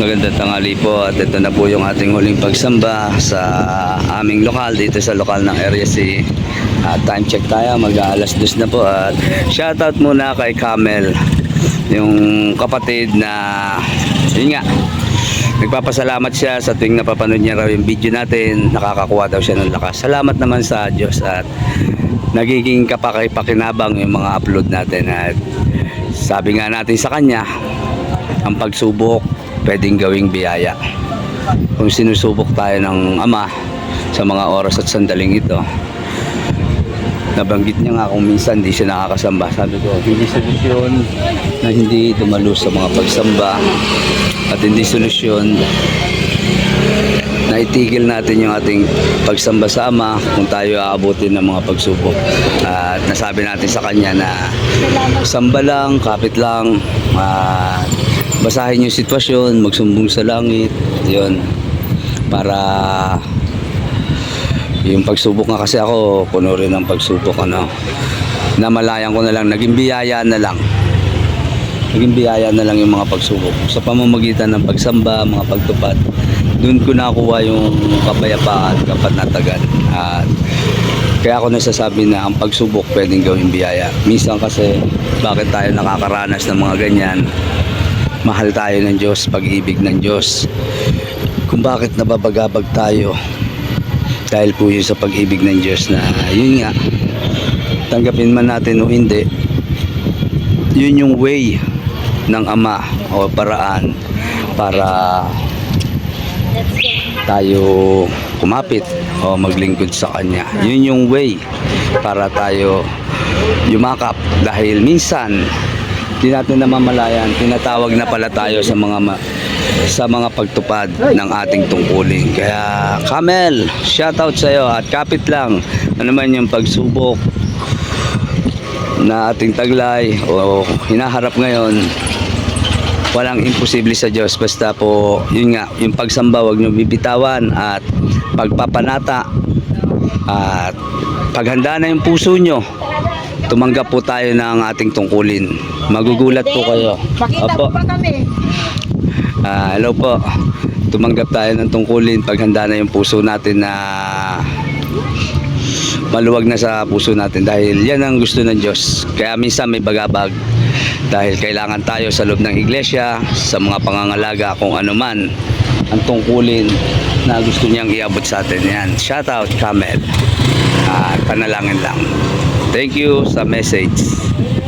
Magandang tanghali po at ito na po yung ating huling pagsamba sa aming lokal dito sa lokal ng Area C. At time check tayo, mag-aalas dos na po at shoutout muna kay Camel, yung kapatid na yun nga, nagpapasalamat siya sa tuwing napapanood niya raw yung video natin, nakakakuha daw siya ng lakas. Salamat naman sa Diyos at nagiging kapaki-pakinabang yung mga upload natin at sabi nga natin sa kanya, ang pagsubok pwedeng gawing biyaya. Kung sinusubok tayo ng Ama sa mga oras at sandaling ito, nabanggit niya nga kung minsan hindi siya nakakasamba. Sabi ko, hindi solusyon na hindi dumalo sa mga pagsamba at hindi solusyon na itigil natin yung ating pagsamba sa Ama kung tayo aabutin ng mga pagsubok. At nasabi natin sa kanya na samba lang, kapit lang, at basahin yung sitwasyon, magsumbong sa langit, yun. Para yung pagsubok nga kasi ako, puno rin ng pagsubok, ano. Namalayan ko na lang, naging biyaya na lang. Naging biyaya na lang yung mga pagsubok. Sa pamamagitan ng pagsamba, mga pagtupad, doon ko nakuha yung kapayapaan, kapanatagan. At kaya ako nasasabi na ang pagsubok pwedeng gawing biyaya. Minsan kasi, bakit tayo nakakaranas ng mga ganyan? Mahal tayo ng Diyos, pag-ibig ng Diyos. Kung bakit nababagabag tayo, dahil po yun sa pag-ibig ng Diyos na yun nga, tanggapin man natin o hindi, yun yung way ng Ama o paraan para tayo kumapit o maglingkod sa Kanya. Yun yung way para tayo yumakap dahil minsan di natin namamalayan, tinatawag na pala tayo sa mga ma- sa mga pagtupad ng ating tungkulin. Kaya Kamel, shoutout sa iyo at kapit lang. Ano man yung pagsubok na ating taglay o hinaharap ngayon walang imposible sa Diyos. Basta po yun nga yung pagsamba wag nyo bibitawan at pagpapanata at paghanda na yung puso nyo tumanggap po tayo ng ating tungkulin magugulat po kayo Makita Opo. pa kami. Ah, hello po. Tumanggap tayo ng tungkulin paghanda na yung puso natin na maluwag na sa puso natin dahil yan ang gusto ng Diyos. Kaya minsan may bagabag dahil kailangan tayo sa loob ng iglesia, sa mga pangangalaga kung ano man ang tungkulin na gusto niyang iabot sa atin. Yan. Shout out, Camel. At panalangin lang. Thank you sa message.